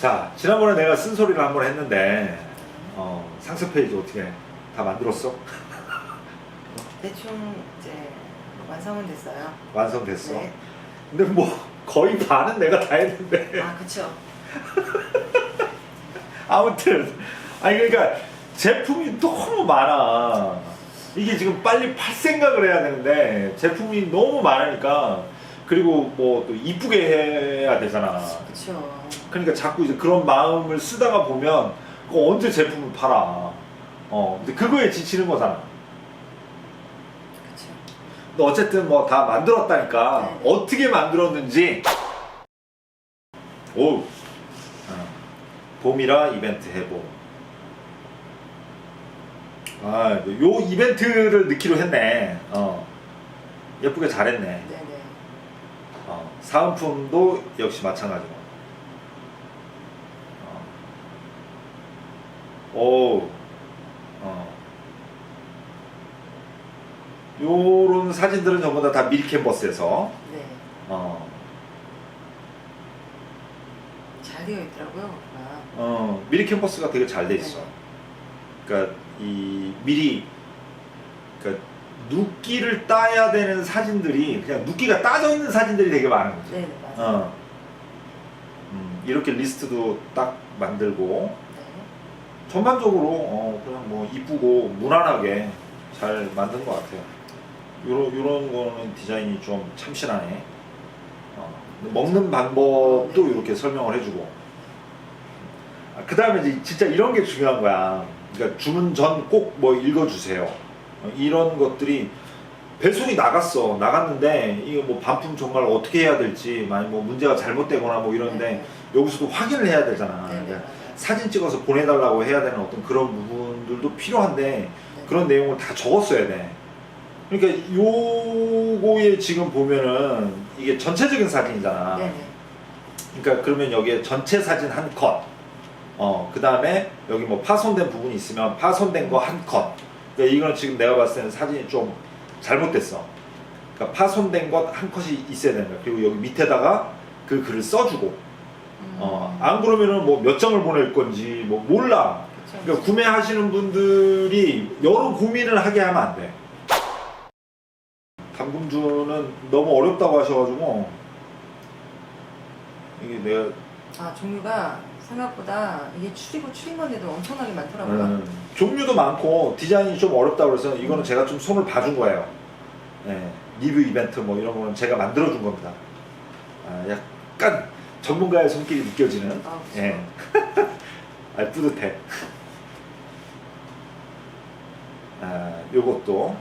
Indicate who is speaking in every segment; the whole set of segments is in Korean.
Speaker 1: 자, 지난번에 내가 쓴소리를 한 번 했는데, 어, 상세 페이지 어떻게 다 만들었어?
Speaker 2: 대충 이제 완성은 됐어요.
Speaker 1: 완성됐어?
Speaker 2: 네.
Speaker 1: 근데 뭐, 거의 반은 내가 다 했는데.
Speaker 2: 아 그쵸.
Speaker 1: 아무튼, 아니, 그러니까, 제품이 너무 많아. 이게 지금 빨리 팔 생각을 해야 되는데, 제품이 너무 많으니까, 그리고 뭐 또 이쁘게 해야 되잖아.
Speaker 2: 그쵸.
Speaker 1: 그러니까 자꾸 이제 그런 마음을 쓰다가 보면, 그 언제 제품을 팔아. 어, 근데 그거에 지치는 거잖아.
Speaker 2: 그쵸.
Speaker 1: 근데 어쨌든 뭐 다 만들었다니까
Speaker 2: 네.
Speaker 1: 어떻게 만들었는지 오 어. 봄이라 이벤트 해보 아요 이벤트를 넣기로 했네 어 예쁘게 잘했네 사은품도 역시 마찬가지고 어. 오 어. 요런 사진들은 전부 다, 다 미리 캔버스에서
Speaker 2: 네.
Speaker 1: 어,
Speaker 2: 잘 되어 있더라고요. 아,
Speaker 1: 어, 미리 캔버스가 되게 잘 돼 있어. 그러니까 이 미리 그러니까 눕기를 따야 되는 사진들이 그냥 눕기가 따져 있는 사진들이 되게 많은 거지.
Speaker 2: 네네 맞아요.
Speaker 1: 어. 음, 이렇게 리스트도 딱 만들고
Speaker 2: 네.
Speaker 1: 전반적으로 어, 그냥 뭐 이쁘고 무난하게 잘 만든 것 같아요. 요런 요런 거는 디자인이 좀 참신하네. 어, 먹는 방법도
Speaker 2: 네.
Speaker 1: 이렇게 설명을 해주고. 그 다음에 이제 진짜 이런 게 중요한 거야. 그러니까 주문 전 꼭 뭐 읽어주세요. 어, 이런 것들이 배송이 나갔어. 나갔는데 이거 뭐 반품 정말 어떻게 해야 될지, 많이 뭐 문제가 잘못되거나 뭐 이런데
Speaker 2: 네.
Speaker 1: 여기서도 확인을 해야 되잖아.
Speaker 2: 네네
Speaker 1: 그러니까
Speaker 2: 맞아요.
Speaker 1: 사진 찍어서 보내달라고 해야 되는 어떤 그런 부분들도 필요한데
Speaker 2: 네.
Speaker 1: 그런 내용을 다 적었어야 돼. 그러니까 요거에 지금 보면은 이게 전체적인 사진이잖아. 그러니까 그러면 여기에 전체 사진 한 컷. 어, 그 다음에 여기 뭐 파손된 부분이 있으면 파손된 거 한 컷. 그러니까 이거는 지금 내가 봤을 때는 사진이 좀 잘못됐어. 그러니까 파손된 것 한 컷이 있어야 된다. 그리고 여기 밑에다가 그 글을 써주고.
Speaker 2: 음,
Speaker 1: 어, 안 그러면은 뭐 몇 장을 보낼 건지 뭐 몰라.
Speaker 2: 그쵸.
Speaker 1: 그러니까 구매하시는 분들이 여러 고민을 하게 하면 안 돼. 담금주는 너무 어렵다고 하셔가지고 이게 내가
Speaker 2: 아 종류가 생각보다 이게 추리고 추린 건데도 엄청나게 많더라고요.
Speaker 1: 음, 종류도 많고 디자인이 좀 어렵다고 그래서 이거는 제가 좀 손을 봐준 거예요. 예, 리뷰 이벤트 뭐 이런 거는 제가 만들어준 겁니다. 아, 약간 전문가의 손길이 느껴지는.
Speaker 2: 아, 그쵸.
Speaker 1: 예. 아, 뿌듯해. 아, 요것도.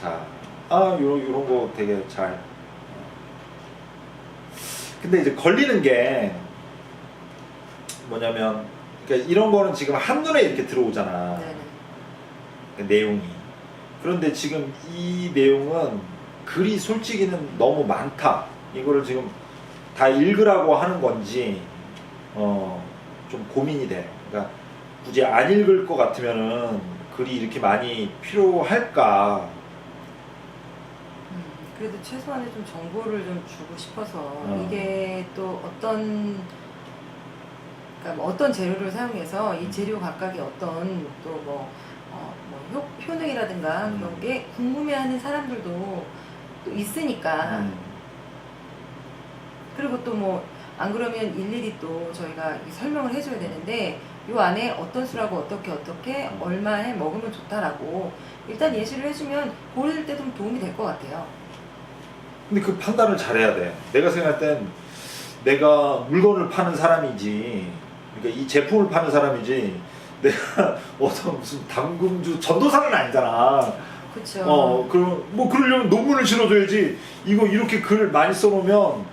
Speaker 1: 자, 아, 요런, 요런 거 되게 잘. 근데 이제 걸리는 게 뭐냐면, 그러니까 이런 거는 지금 한눈에 이렇게 들어오잖아.
Speaker 2: 네네.
Speaker 1: 그 내용이. 그런데 지금 이 내용은 글이 솔직히는 너무 많다. 이거를 지금 다 읽으라고 하는 건지 어, 좀 고민이 돼. 그러니까 굳이 안 읽을 것 같으면은 글이 이렇게 많이 필요할까?
Speaker 2: 음, 그래도 최소한의 좀 정보를 좀 주고 싶어서
Speaker 1: 어.
Speaker 2: 이게 또 어떤 그러니까 뭐 어떤 재료를 사용해서
Speaker 1: 음.
Speaker 2: 이 재료 각각의 어떤 또뭐 어, 뭐 효, 효능이라든가
Speaker 1: 음.
Speaker 2: 그런 게 궁금해하는 사람들도 또 있으니까
Speaker 1: 음,
Speaker 2: 그리고 또 뭐 안 그러면 일일이 또 저희가 이 설명을 해줘야 되는데 요 안에 어떤 수라고 어떻게 어떻게
Speaker 1: 음.
Speaker 2: 얼마에 먹으면 좋다라고 일단 예시를 해주면 고를 때 좀 도움이 될 것 같아요.
Speaker 1: 근데 그 판단을 잘해야 돼. 내가 생각할 땐 내가 물건을 파는 사람이지, 그러니까 이 제품을 파는 사람이지, 내가 어떤 무슨 담금주 전도사는 아니잖아.
Speaker 2: 그렇죠.
Speaker 1: 어, 그럼 뭐 그러려면 논문을 실어줘야지. 이거 이렇게 글을 많이 써놓으면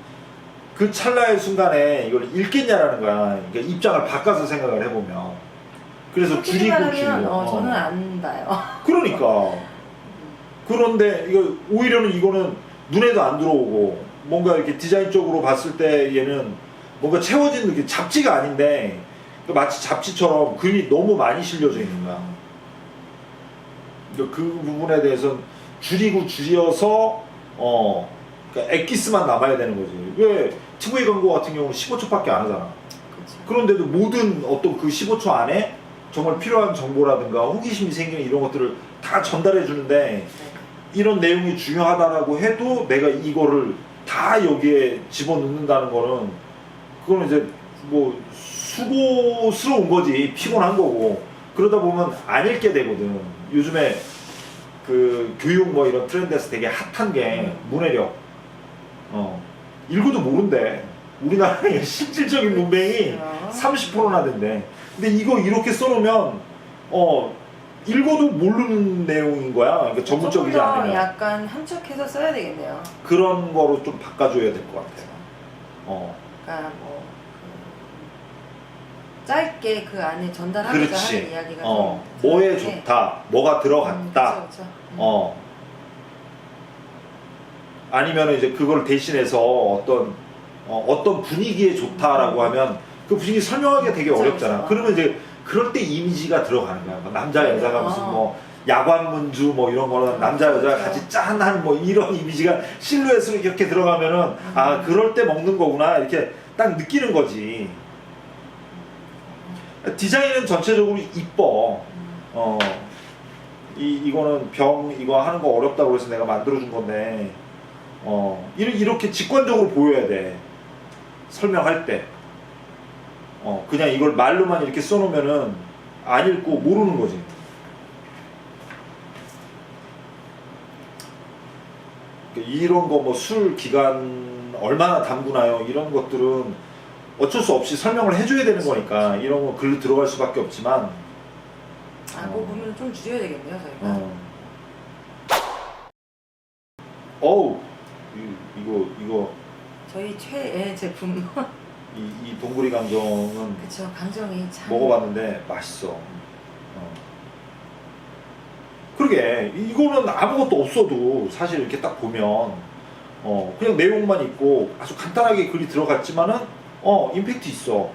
Speaker 1: 그 찰나의 순간에 이걸 읽겠냐라는 거야. 그러니까 입장을 바꿔서 생각을 해보면. 그래서
Speaker 2: 솔직히
Speaker 1: 줄이고
Speaker 2: 말하면
Speaker 1: 줄이고.
Speaker 2: 어, 저는
Speaker 1: 어.
Speaker 2: 안 봐요.
Speaker 1: 그러니까. 그런데 이거 오히려는 이거는 눈에도 안 들어오고 뭔가 이렇게 디자인적으로 봤을 때 얘는 뭔가 채워진 느낌 잡지가 아닌데 마치 잡지처럼 글이 너무 많이 실려져 있는 거야. 그러니까 그 부분에 대해서 줄이고 줄여서 어 그러니까 엑기스만 남아야 되는 거지. 왜 TV 광고 같은 경우는 15초밖에 안 하잖아.
Speaker 2: 그렇죠.
Speaker 1: 그런데도 모든 어떤 그 15초 안에 정말 필요한 정보라든가 호기심이 생기는 이런 것들을 다 전달해 주는데
Speaker 2: 네.
Speaker 1: 이런 내용이 중요하다라고 해도 내가 이거를 다 여기에 집어넣는다는 거는 그거는 이제 뭐 수고스러운 거지 피곤한 거고 그러다 보면 안 읽게 되거든 요즘에 그 교육 뭐 이런 트렌드에서 되게 핫한 게 문해력 어 읽어도 모른대 우리나라의 실질적인 문맹이
Speaker 2: 그렇죠.
Speaker 1: 30%나 된대. 근데 이거 이렇게 써놓으면 어 읽어도 모르는 내용인 거야. 그러니까 전문적이지
Speaker 2: 조금 더
Speaker 1: 않으면
Speaker 2: 약간 함축해서 써야 되겠네요.
Speaker 1: 그런 거로 좀 바꿔줘야 될 것 같아.
Speaker 2: 그렇죠.
Speaker 1: 어
Speaker 2: 그러니까 뭐 그, 짧게 그 안에 전달하고자
Speaker 1: 그렇지.
Speaker 2: 하는 이야기가
Speaker 1: 어
Speaker 2: 좀
Speaker 1: 뭐에 좋다, 뭐가 들어갔다.
Speaker 2: 음, 그렇죠, 그렇죠. 음.
Speaker 1: 어 아니면 이제 그걸 대신해서 어떤 어, 어떤 분위기에 좋다라고 하면 그 분위기 설명하기가 되게
Speaker 2: 음. 그쵸,
Speaker 1: 어렵잖아.
Speaker 2: 그쵸.
Speaker 1: 그러면 이제 그럴 때 이미지가 들어가는 거야. 뭐 남자
Speaker 2: 네.
Speaker 1: 여자가 무슨
Speaker 2: 어.
Speaker 1: 뭐 야광문주 뭐 이런 거는 남자 여자가
Speaker 2: 그쵸.
Speaker 1: 같이 짠한 뭐 이런 이미지가 실루엣으로 이렇게 들어가면은 아 그럴 때 먹는 거구나 이렇게 딱 느끼는 거지. 디자인은 전체적으로 이뻐.
Speaker 2: 음.
Speaker 1: 어, 이, 이거는 병, 이거 하는 거 어렵다고 해서 내가 만들어준 건데, 어, 이렇게 직관적으로 보여야 돼. 설명할 때. 어, 그냥 이걸 말로만 이렇게 써놓으면은 안 읽고 모르는 거지. 그러니까 이런 거 뭐 술 기간 얼마나 담그나요? 이런 것들은 어쩔 수 없이 설명을 해줘야 되는 거니까 이런 거 글로 들어갈 수밖에 없지만
Speaker 2: 아, 그 부분은 좀 줄여야 되겠네요, 저희가.
Speaker 1: 어. 어우 이, 이거 이거
Speaker 2: 저희 최애 제품.
Speaker 1: 이, 이 동구리 강정은
Speaker 2: 그쵸, 강정이 참.
Speaker 1: 먹어봤는데 맛있어. 어. 그러게 이거는 아무것도 없어도 사실 이렇게 딱 보면 어 그냥 내용만 있고 아주 간단하게 글이 들어갔지만은 어 임팩트 있어.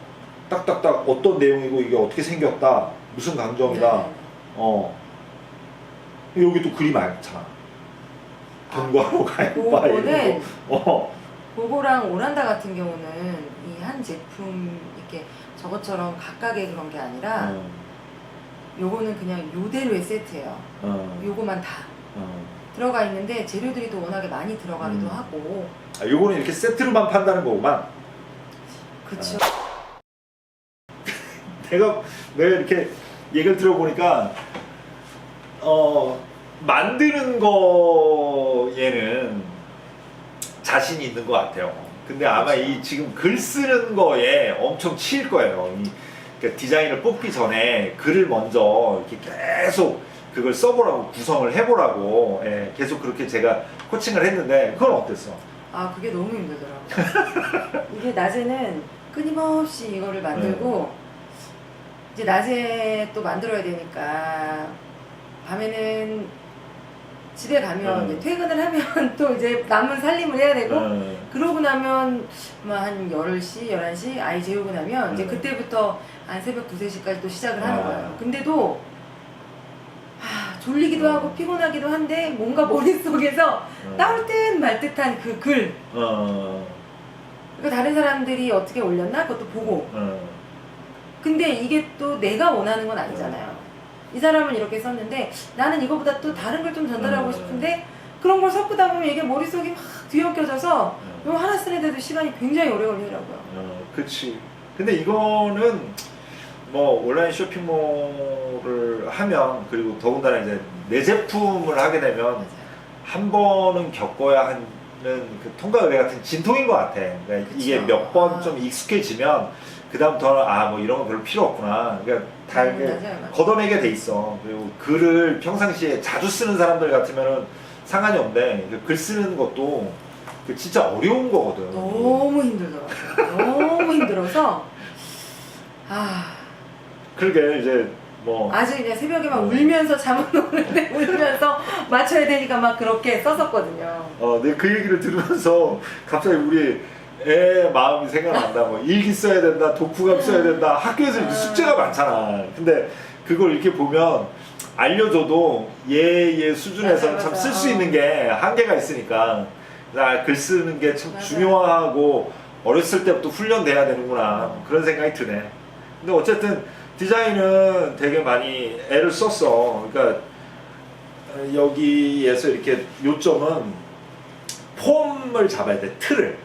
Speaker 1: 딱딱딱 어떤 내용이고 이게 어떻게 생겼다 무슨 강정이다.
Speaker 2: 네.
Speaker 1: 어 여기 또 글이 많잖아. 견과로 가입바
Speaker 2: 그거는
Speaker 1: 이
Speaker 2: 고거랑 오란다 같은 경우는 이 한 제품 이렇게 저것처럼 각각의 그런 게 아니라
Speaker 1: 어.
Speaker 2: 요거는 그냥 요대로의 세트예요.
Speaker 1: 어.
Speaker 2: 요거만 다
Speaker 1: 어.
Speaker 2: 들어가 있는데 재료들이 또 워낙에 많이 들어가기도
Speaker 1: 음.
Speaker 2: 하고
Speaker 1: 아, 요거는 이렇게 세트로만 판다는 거구만.
Speaker 2: 그쵸.
Speaker 1: 내가 내가 이렇게 얘기를 들어보니까 어 만드는 거에는 자신이 있는 것 같아요. 근데 아마
Speaker 2: 그렇죠.
Speaker 1: 이 지금 글 쓰는 거에 엄청 치일 거예요. 이 그러니까 디자인을 뽑기 전에 글을 먼저 이렇게 계속 그걸 써보라고 구성을 해보라고 예, 계속 그렇게 제가 코칭을 했는데 그건 어땠어?
Speaker 2: 아 그게 너무 힘들더라고요. 이게 낮에는 끊임없이 이거를 만들고 이제 낮에 또 만들어야 되니까 밤에는 집에 가면
Speaker 1: 음.
Speaker 2: 이제 퇴근을 하면 또 이제 남은 살림을 해야 되고
Speaker 1: 어,
Speaker 2: 그러고 나면 뭐한 10시, 11시 아이 재우고 나면 이제
Speaker 1: 음.
Speaker 2: 그때부터 한 새벽 2, 3시까지 또 시작을 하는
Speaker 1: 아.
Speaker 2: 거예요. 근데도 아, 졸리기도
Speaker 1: 음.
Speaker 2: 하고 피곤하기도 한데 뭔가 머릿속에서
Speaker 1: 어,
Speaker 2: 나올 듯 말 듯한 그 글.
Speaker 1: 어,
Speaker 2: 그러니까 다른 사람들이 어떻게 올렸나 그것도 보고.
Speaker 1: 어,
Speaker 2: 근데 이게 또 내가 원하는 건 아니잖아요. 이 사람은 이렇게 썼는데 나는 이거보다 또 다른 걸 좀 전달하고
Speaker 1: 음.
Speaker 2: 싶은데 그런 걸 섞다 보면 이게 머릿속이 막 뒤엉켜져서
Speaker 1: 어.
Speaker 2: 이거 하나 쓰는데도 시간이 굉장히 오래 걸리더라고요.
Speaker 1: 어, 그치. 근데 이거는 뭐 온라인 쇼핑몰을 하면 그리고 더군다나 이제 내 제품을 하게 되면. 한 번은 겪어야 하는 그 통과 의례 같은 진통인 것 같아. 그러니까 이게. 몇번
Speaker 2: 아.
Speaker 1: 좀 익숙해지면 그 다음부터는 아 뭐 이런 거 별로 필요 없구나. 그러니까 다
Speaker 2: 음.
Speaker 1: 걷어내게 돼 있어. 그리고 글을 평상시에 자주 쓰는 사람들 같으면은 상관이 없는데 그글 쓰는 것도 그 진짜 어려운 거거든.
Speaker 2: 너무 힘들더라고요. 너무 힘들어서 아
Speaker 1: 그러게 이제 뭐
Speaker 2: 아주 그냥 새벽에 막
Speaker 1: 어.
Speaker 2: 울면서 잠을 오는데 울면서 맞춰야 되니까 막 그렇게 썼었거든요.
Speaker 1: 어, 내가 그 얘기를 들으면서 갑자기 우리 애 마음이 생각난다. 뭐 일기 써야 된다, 독후감 써야 된다. 학교에서 이렇게
Speaker 2: 아.
Speaker 1: 숙제가 많잖아. 근데 그걸 이렇게 보면 알려줘도 얘얘 수준에서는
Speaker 2: 맞아,
Speaker 1: 참
Speaker 2: 맞아.
Speaker 1: 쓸수
Speaker 2: 어.
Speaker 1: 있는 게 한계가 있으니까 아, 글 쓰는 게 참
Speaker 2: 맞아요.
Speaker 1: 중요하고 어렸을 때부터 훈련돼야 되는구나 그런 생각이 드네. 근데 어쨌든 디자인은 되게 많이 애를 썼어. 그러니까 어, 여기에서 이렇게 요점은 폼을 잡아야 돼. 틀을.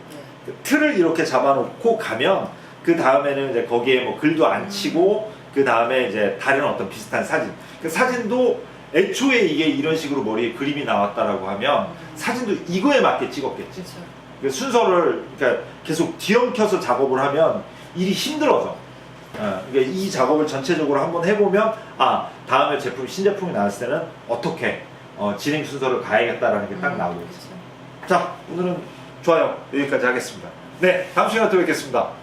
Speaker 1: 틀을 이렇게 잡아놓고 가면 그 다음에는 이제 거기에 뭐 글도 안
Speaker 2: 음.
Speaker 1: 치고 그 다음에 이제 다른 어떤 비슷한 사진. 그 사진도 애초에 이게 이런 식으로 머리에 그림이 나왔다라고 하면 사진도 이거에 맞게 찍었겠지.
Speaker 2: 그
Speaker 1: 순서를 그러니까 계속 뒤엉켜서 작업을 하면 일이 힘들어져. 어, 그러니까 이 작업을 전체적으로 한번 해보면 아 다음에 제품 신제품이 나왔을 때는 어떻게 어, 진행 순서를 가야겠다라는 게딱
Speaker 2: 음,
Speaker 1: 나오겠지. 자 오늘은 좋아요 여기까지 하겠습니다. 네 다음 시간에 또 뵙겠습니다.